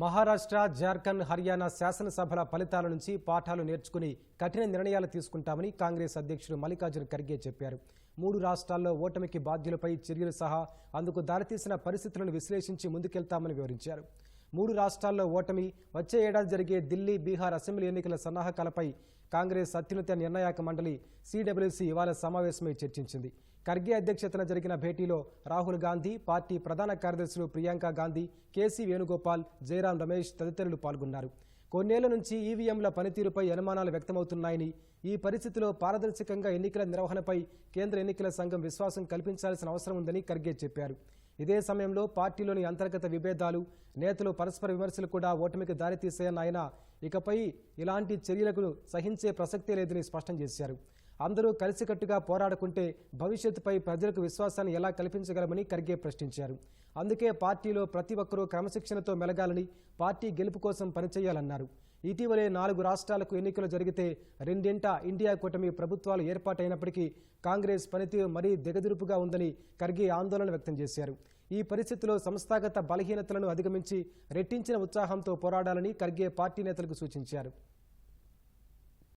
మహారాష్ట్ర జార్ఖండ్ హర్యానా శాసనసభల ఫలితాల నుంచి పాఠాలు నేర్చుకుని కఠిన నిర్ణయాలు తీసుకుంటామని కాంగ్రెస్ అధ్యక్షుడు మల్లికార్జున ఖర్గే చెప్పారు. మూడు రాష్ట్రాల్లో ఓటమికి బాధ్యులపై చర్యలు సహా అందుకు దారితీసిన పరిస్థితులను విశ్లేషించి ముందుకెళ్తామని వివరించారు. మూడు రాష్ట్రాల్లో ఓటమి. వచ్చే ఏడాది జరిగే ఢిల్లీ బీహార్ అసెంబ్లీ ఎన్నికల సన్నాహకాలపై కాంగ్రెస్ అత్యున్నత నిర్ణాయక మండలి సిడబ్ల్యూసీ ఇవాళ సమావేశమై చర్చించింది. ఖర్గే అధ్యక్షతన జరిగిన భేటీలో రాహుల్ గాంధీ పార్టీ ప్రధాన కార్యదర్శులు ప్రియాంక గాంధీ కేసీ వేణుగోపాల్ జయరాం రమేష్ తదితరులు పాల్గొన్నారు. కొన్నేళ్ళ నుంచి ఈవీఎంల పనితీరుపై అనుమానాలు వ్యక్తమవుతున్నాయని ఈ పరిస్థితిలో పారదర్శకంగా ఎన్నికల నిర్వహణపై కేంద్ర ఎన్నికల సంఘం విశ్వాసం కల్పించాల్సిన అవసరం ఉందని ఖర్గే చెప్పారు. ఇదే సమయంలో పార్టీలోని అంతర్గత విభేదాలు నేతలు పరస్పర విమర్శలు కూడా ఓటమికి దారితీసాయని ఆయన ఇకపై ఇలాంటి చర్యలకు సహించే ప్రసక్తే లేదని స్పష్టం చేశారు. అందరూ కలిసికట్టుగా పోరాడుకుంటే భవిష్యత్తుపై ప్రజలకు విశ్వాసాన్ని ఎలా కల్పించగలమని ఖర్గే ప్రశ్నించారు. అందుకే పార్టీలో ప్రతి ఒక్కరూ క్రమశిక్షణతో మెలగాలని పార్టీ గెలుపు కోసం పనిచేయాలన్నారు. ఇటీవలే నాలుగు రాష్ట్రాలకు ఎన్నికలు జరిగితే రెండింట ఇండియా కూటమి ప్రభుత్వాలు ఏర్పాటైనప్పటికీ కాంగ్రెస్ పనితీరు మరీ దిగదురుపుగా ఉందని ఖర్గే ఆందోళన వ్యక్తం చేశారు. ఈ పరిస్థితిలో సంస్థాగత బలహీనతలను అధిగమించి రెట్టించిన ఉత్సాహంతో పోరాడాలని ఖర్గే పార్టీ నేతలకు సూచించారు.